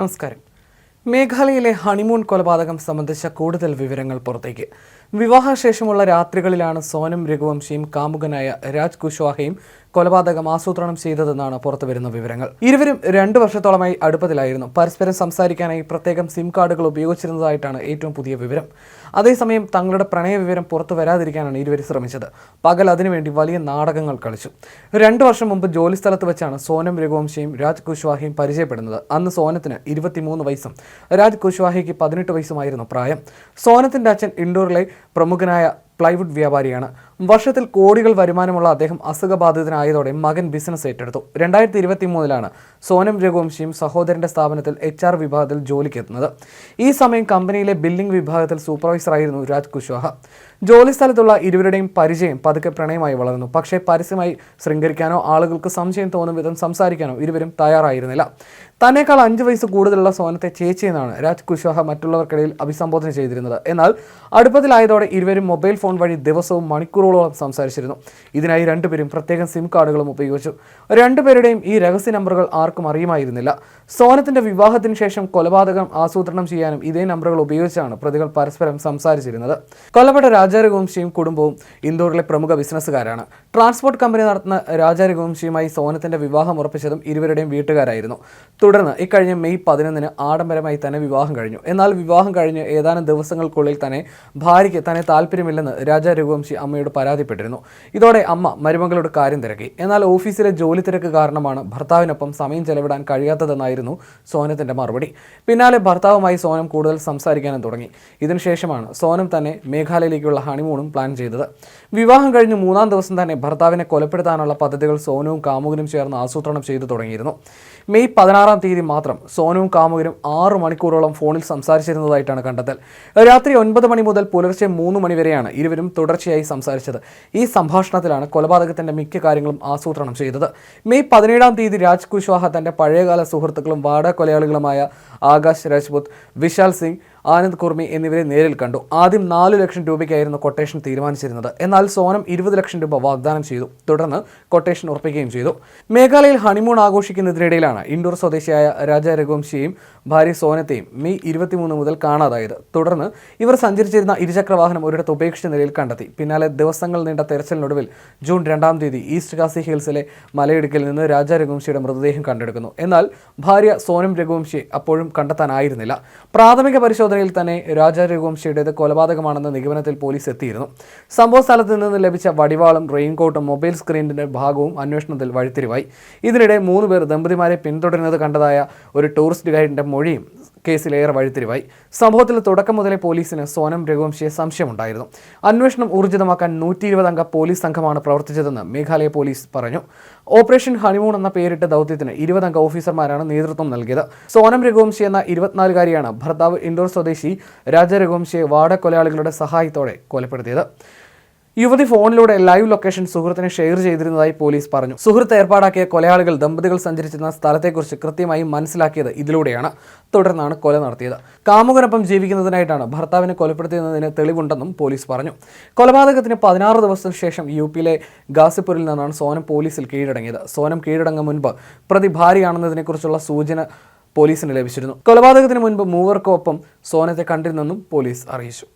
നമസ്കാരം. മേഘാലയയിലെ ഹണിമൂൺ കൊലപാതകം സംബന്ധിച്ച കൂടുതൽ വിവരങ്ങൾ പുറത്തേക്ക്. വിവാഹശേഷമുള്ള രാത്രികളിലാണ് സോനം രഘുവംശിയും കാമുകനായ രാജ് കുശ്വാഹയും കൊലപാതകം ആസൂത്രണം ചെയ്തതെന്നാണ് പുറത്തുവരുന്ന വിവരങ്ങൾ. ഇരുവരും രണ്ടു വർഷത്തോളമായി അടുപ്പത്തിലായിരുന്നു. പരസ്പരം സംസാരിക്കാനായി പ്രത്യേകം സിം കാർഡുകൾ ഉപയോഗിച്ചിരുന്നതായിട്ടാണ് ഏറ്റവും പുതിയ വിവരം. അതേസമയം തങ്ങളുടെ പ്രണയ വിവരം പുറത്തു വരാതിരിക്കാനാണ് ഇരുവരും ശ്രമിച്ചത്. പകൽ അതിനുവേണ്ടി വലിയ നാടകങ്ങൾ കളിച്ചു. രണ്ടു വർഷം മുമ്പ് ജോലിസ്ഥലത്ത് വെച്ചാണ് സോനം രഘുവംശിയും രാജ് കുശ്വാഹയും പരിചയപ്പെടുന്നത്. അന്ന് സോനത്തിന് ഇരുപത്തിമൂന്ന് വയസ്സും രാജ് കുശ്വാഹയ്ക്ക് പതിനെട്ട് വയസ്സുമായിരുന്നു പ്രായം. സോനത്തിന്റെ അച്ഛൻ ഇൻഡോറിലെ പ്രമുഖനായ പ്ലൈവുഡ് വ്യാപാരിയാണ്. വർഷത്തിൽ കോടികൾ വരുമാനമുള്ള അദ്ദേഹം അസുഖബാധിതനായതോടെ മകൻ ബിസിനസ് ഏറ്റെടുത്തു. രണ്ടായിരത്തി ഇരുപത്തി മൂന്നിലാണ് സോനം രഘുവംശിയും സഹോദരന്റെ സ്ഥാപനത്തിൽ എച്ച് ആർ വിഭാഗത്തിൽ ജോലിക്കെത്തുന്നത്. ഈ സമയം കമ്പനിയിലെ ബില്ലിംഗ് വിഭാഗത്തിൽ സൂപ്പർവൈസറായിരുന്നു രാജ് കുശ്വാഹ ജോലി സ്ഥലത്തുള്ള ഇരുവരുടെയും പരിചയം പതുക്കെ പ്രണയമായി വളർന്നു. പക്ഷേ പരസ്യമായി ശൃംഗരിക്കാനോ ആളുകൾക്ക് സംശയം തോന്നും വിധം സംസാരിക്കാനോ ഇരുവരും തയ്യാറായിരുന്നില്ല. തന്നേക്കാൾ അഞ്ച് വയസ്സ് കൂടുതലുള്ള സോനത്തെ ചേച്ചി എന്നാണ് രാജ് കുശ്വാഹ മറ്റുള്ളവർക്കിടയിൽ അഭിസംബോധന ചെയ്തിരുന്നത്. എന്നാൽ അടുപ്പത്തിലായതോടെ ഇരുവരും മൊബൈൽ ഫോൺ വഴി ദിവസവും മണിക്കൂറുകളോളം സംസാരിച്ചിരുന്നു. ഇതിനായി രണ്ടുപേരും പ്രത്യേകം സിം കാർഡുകളും ഉപയോഗിച്ചു. രണ്ടുപേരുടെയും ഈ രഹസ്യ നമ്പറുകൾ ആർക്കും അറിയുമായിരുന്നില്ല. സോനത്തിന്റെ വിവാഹത്തിന് ശേഷം കൊലപാതകം ആസൂത്രണം ചെയ്യാനും ഇതേ നമ്പറുകൾ ഉപയോഗിച്ചാണ് പ്രതികൾ പരസ്പരം സംസാരിച്ചിരുന്നത്. കൊല്ലപ്പെട്ട രാജാരഘുവംശിയും കുടുംബവും ഇൻഡോറിലെ പ്രമുഖ ബിസിനസ്സുകാരാണ്. ട്രാൻസ്പോർട്ട് കമ്പനി നടത്തുന്ന രാജാരഘുവംശിയുമായി സോനത്തിന്റെ വിവാഹം ഉറപ്പിച്ചതും ഇരുവരുടെയും വീട്ടുകാരായിരുന്നു. തുടർന്ന് ഇക്കഴിഞ്ഞ മെയ് പതിനൊന്നിന് ആഡംബരമായി തന്നെ വിവാഹം കഴിഞ്ഞു. എന്നാൽ വിവാഹം കഴിഞ്ഞ് ഏതാനും ദിവസങ്ങൾക്കുള്ളിൽ തന്നെ ഭാര്യയ്ക്ക് തന്നെ താല്പര്യമില്ലെന്ന് രാജാ രഘുവംശി അമ്മയോട് പരാതിപ്പെട്ടിരുന്നു. ഇതോടെ അമ്മ മരുമകളോട് കാര്യം തിരക്കി. എന്നാൽ ഓഫീസിലെ ജോലി തിരക്ക് കാരണമാണ് ഭർത്താവിനൊപ്പം സമയം ചെലവിടാൻ കഴിയാത്തതെന്നായിരുന്നു സോനത്തിന്റെ മറുപടി. പിന്നാലെ ഭർത്താവുമായി സോനം കൂടുതൽ സംസാരിക്കാനും തുടങ്ങി. ഇതിനുശേഷമാണ് സോനം തന്നെ മേഘാലയയിലേക്കുള്ള ഹണിമൂണും പ്ലാൻ ചെയ്തത്. വിവാഹം കഴിഞ്ഞ് മൂന്നാം ദിവസം തന്നെ ഭർത്താവിനെ കൊലപ്പെടുത്താനുള്ള പദ്ധതികൾ സോനവും കാമുകനും ചേർന്ന് ആസൂത്രണം ചെയ്തു തുടങ്ങിയിരുന്നു. മെയ് പതിനാറാം തീയതി മാത്രം സോനുവും കാമുകനും ആറു മണിക്കൂറോളം ഫോണിൽ സംസാരിച്ചിരുന്നതായിട്ടാണ് കണ്ടെത്തൽ. രാത്രി ഒൻപത് മണി മുതൽ പുലർച്ചെ മൂന്ന് മണി വരെയാണ് ഇരുവരും തുടർച്ചയായി സംസാരിച്ചത്. ഈ സംഭാഷണത്തിലാണ് കൊലപാതകത്തിന്റെ മിക്ക കാര്യങ്ങളും ആസൂത്രണം ചെയ്തത്. മെയ് പതിനേഴാം തീയതി രാജ് കുശ്വാഹ തന്റെ പഴയകാല സുഹൃത്തുക്കളും വാടക കൊലയാളികളുമായ ആകാശ് രാജ്പുത് വിശാൽ സിംഗ് ആനന്ദ് കുർമി എന്നിവരെ നേരിൽ കണ്ടു. ആദ്യം നാല് ലക്ഷം രൂപയ്ക്കായിരുന്നു കൊട്ടേഷൻ തീരുമാനിച്ചിരുന്നത്. എന്നാൽ സോനം ഇരുപത് ലക്ഷം രൂപ വാഗ്ദാനം ചെയ്തു. തുടർന്ന് കൊട്ടേഷൻ ഉറപ്പിക്കുകയും ചെയ്തു. മേഘാലയയിൽ ഹണിമൂൺ ആഘോഷിക്കുന്നതിനിടയിലാണ് ഇൻഡോർ സ്വദേശിയായ രാജ രഘുവംശിയെയും ഭാര്യ സോനത്തെയും മെയ് ഇരുപത്തിമൂന്ന് മുതൽ കാണാതായത്. തുടർന്ന് ഇവർ സഞ്ചരിച്ചിരുന്ന ഇരുചക്ര വാഹനം ഒരിടത്ത് ഉപേക്ഷിച്ച നിലയിൽ കണ്ടെത്തി. പിന്നാലെ ദിവസങ്ങൾ നീണ്ട തെരച്ചിലിനൊടുവിൽ ജൂൺ രണ്ടാം തീയതി ഈസ്റ്റ് കാസി ഹിൽസിലെ മലയിടുക്കിൽ നിന്ന് രാജ രഘുവംശിയുടെ മൃതദേഹം കണ്ടെടുക്കുന്നു. എന്നാൽ ഭാര്യ സോനം രഘുവംശിയെ അപ്പോഴും കണ്ടെത്താനായിരുന്നില്ല. പ്രാഥമിക പരിശോധനയിൽ തന്നെ രാജാ രഘുവംശിയുടേത് കൊലപാതകമാണെന്ന നിഗമനത്തിൽ പോലീസ് എത്തിയിരുന്നു. സംഭവ സ്ഥലത്ത് നിന്ന് ലഭിച്ച വടിവാളും റെയിൻകോട്ടും മൊബൈൽ സ്ക്രീനിന്റെ ഭാഗവും അന്വേഷണത്തിൽ വഴിത്തിരിവായി. ഇതിനിടെ മൂന്ന് പേർ ദമ്പതിമാരെ പിന്തുടരുന്നത് കണ്ടതായ ഒരു ടൂറിസ്റ്റ് ഗൈഡിന്റെ മൊഴിയും കേസിലേറെ വഴിത്തിരിവായി. സംഭവത്തിൽ തുടക്കം മുതലേ പോലീസിന് സോനം രഘുവംശിയെ സംശയമുണ്ടായിരുന്നു. അന്വേഷണം ഊർജിതമാക്കാൻ നൂറ്റി ഇരുപത് അംഗ പോലീസ് സംഘമാണ് പ്രവർത്തിച്ചതെന്ന് മേഘാലയ പോലീസ് പറഞ്ഞു. ഓപ്പറേഷൻ ഹണിമൂൺ എന്ന പേരിട്ട ദൗത്യത്തിന് ഇരുപതംഗ ഓഫീസർമാരാണ് നേതൃത്വം നൽകിയത്. സോനം രഘുവംശി എന്ന ഇരുപത്തിനാലുകാരിയാണ് ഭർത്താവ് ഇൻഡോർ സ്വദേശി രാജ രഘുവംശിയെ വാട കൊലയാളികളുടെ സഹായത്തോടെ കൊലപ്പെടുത്തിയത്. യുവതി ഫോണിലൂടെ ലൈവ് ലൊക്കേഷൻ സുഹൃത്തിന് ഷെയർ ചെയ്തിരുന്നതായി പോലീസ് പറഞ്ഞു. സുഹൃത്ത് ഏർപ്പാടാക്കിയ കൊലയാളികൾ ദമ്പതികൾ സഞ്ചരിച്ചിരുന്ന സ്ഥലത്തെക്കുറിച്ച് കൃത്യമായി മനസ്സിലാക്കിയത് ഇതിലൂടെയാണ്. തുടർന്നാണ് കൊല നടത്തിയത്. കാമുകനൊപ്പം ജീവിക്കുന്നതിനായിട്ടാണ് ഭർത്താവിനെ കൊലപ്പെടുത്തിയതിന് തെളിവുണ്ടെന്നും പോലീസ് പറഞ്ഞു. കൊലപാതകത്തിന് പതിനാറ് ദിവസത്തിന് ശേഷം യു പിയിലെ ഗാസിപ്പൂരിൽ നിന്നാണ് സോനം പോലീസിൽ കീഴടങ്ങിയത്. സോനം കീഴടങ്ങും മുൻപ് പ്രതി ഭാര്യയാണെന്നതിനെക്കുറിച്ചുള്ള സൂചന പോലീസിന് ലഭിച്ചിരുന്നു. കൊലപാതകത്തിന് മുൻപ് മൂവർക്കൊപ്പം സോനത്തെ കണ്ടിരുന്നെന്നും പോലീസ് അറിയിച്ചു.